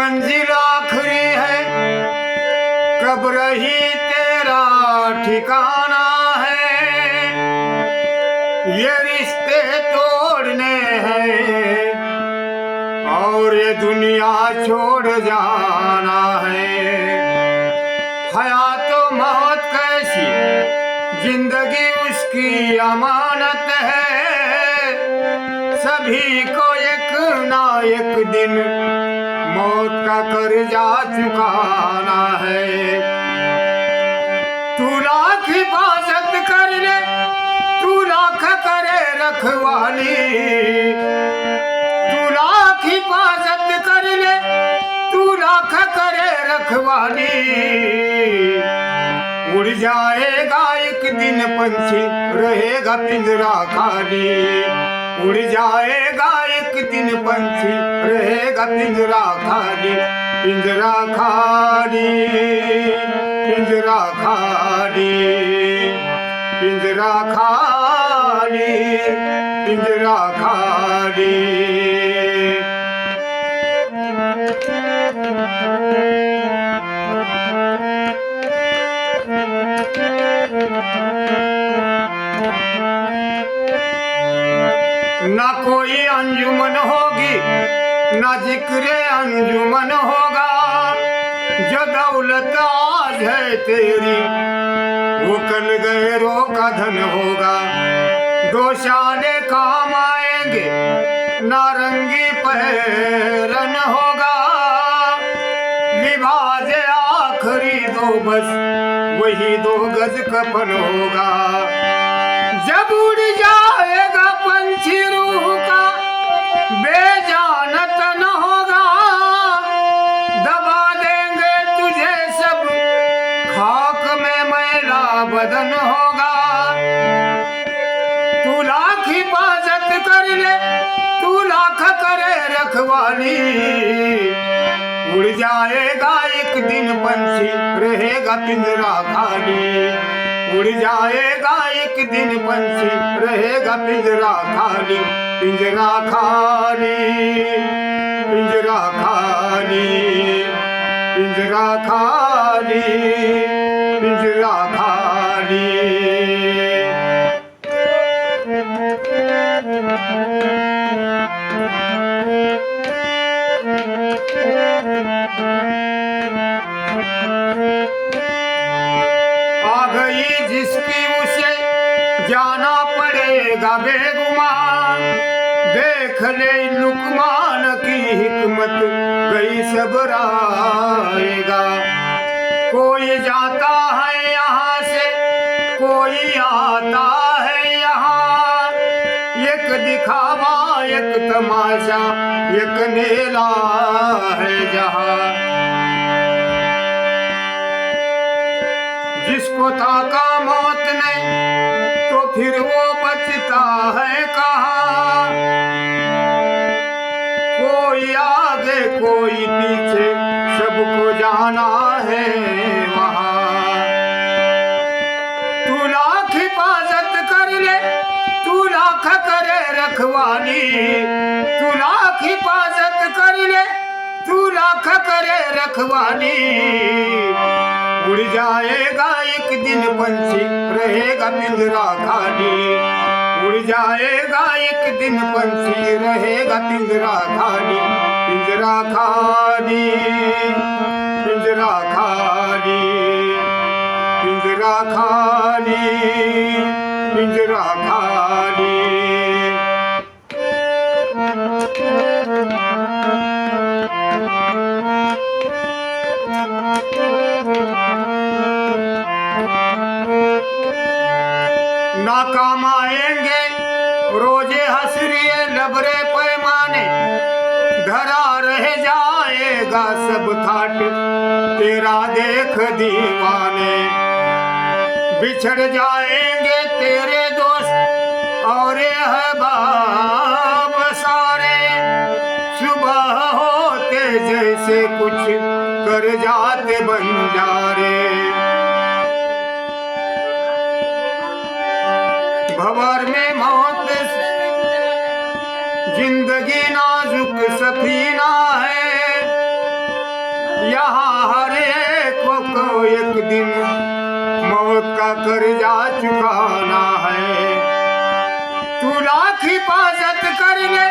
मंजिल आखिरी है। कब रही तेरा ठिकाना है? ये रिश्ते तोड़ने हैं और ये दुनिया छोड़ जाना है। हयात तो मौत कैसी? ज़िंदगी उसकी अमानत है। सभी को एक ना एक दिन मौत का कर्जा चुकाना है। तू लाख हिफाजत कर ले, तू लाख करे रखवाली। तू लाख हिफाजत कर ले, तू लाख करे रखवाली। उड़ जाएगा एक दिन पंछी, रहेगा पिंजरा खाली। उड़ जाएगा एक दिन पंछी रहेगा पिंजरा खाली पिंजरा खाली पिंजरा खाली पिंजरा खाली पिंजरा खाली ना कोई अंजुमन होगी, ना ज़िक्र अंजुमन होगा। जो दौलत आज है तेरी, वो कल गैरों का धन होगा। दो शाने काम आएँगे, नारंगी पहरन होगा। लिबाज आखिरी दो बस, वही दो गज कफन होगा। जब उड़ जाएगा पंछी रूह का बेजान तन होगा। दबा देंगे तुझे सब, खाक में मैला बदन होगा। तू लाख हिफाजत कर ले, तू लाख करे रखवाली। उड़ जाएगा एक दिन पंछी, रहेगा पिंजरा खाली। उड़ जाएगा एक दिन पंछी रहेगा पिंजरा खाली पिंजरा खाली पिंजरा खाली पिंजरा खाली पिंजरा खाली जाना पड़ेगा बेगुमान। देख ले लुकमान की हिकमत, गई सबराएगा कोई जाता है यहाँ से, कोई आता है यहाँ। एक दिखावा, एक तमाशा, एक नेला है जहाँ। जिसको ताका मौत ने फिर वो बचता है कहाँ कोई आगे कोई पीछे सबको जाना है वहाँ तू लाख हिफाजत कर ले तू लाख करे रखवाली तू लाख हिफाजत कर ले तू लाख करे रखवाली उड़ जाएगा एक दिन पंछी रहेगा पिंजरा खाली उड़ जाएगा एक दिन पंछी रहेगा पिंजरा खाली पिंजरा खाली पिंजरा खाली पिंजरा खाली पिंजरा खाली नाकाम आएँगे। रोज़े हसरिए, लबरे पैमाने। धरा रह जाएगा सब थाट। तेरा देख दीवाने। बिछड़ जाएँगे तेरे दोस्त। और अहबाब सारे। सुबह होते जैसे कुछ कर जाते बन जा बंजारे। भवर में मौत। ज़िंदगी नाजुक सफीना है। यहाँ हर एक को एक दिन मौत का कर्जा चुकाना है। तू लाख हिफाजत कर ले,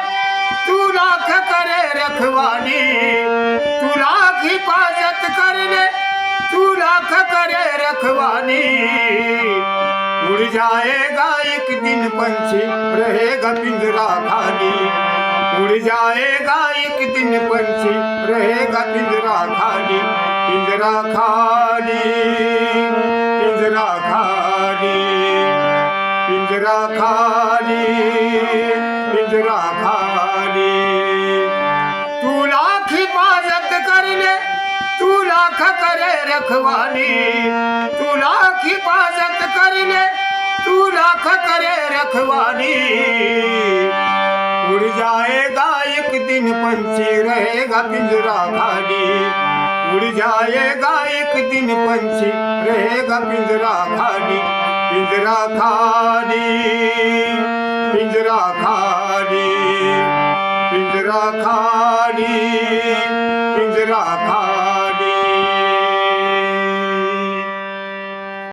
तू लाख करे रखवाली। तू लाख हिफाजत कर ले, तू लाख करे रखवाली। जाएगा एक दिन पंछी, रहेगा पिंजरा खाली। उड़ जाएगा एक दिन पंछी, रहेगा पिंजरा खाली। पिंजरा खाली पिंजरा खाली पिंजरा खाली पिंजरा खाली। तू लाख हिफाजत कर ले, तू लाख करे रखवाली। तू लाख हिफाजत कर ले तू लाख करे रखवाली उड़ जाएगा एक दिन पंछी रहेगा पिंजरा खाली उड़ जाएगा एक दिन पंछी रहेगा पिंजरा खाली पिंजरा खाली पिंजरा खाली पिंजरा खाली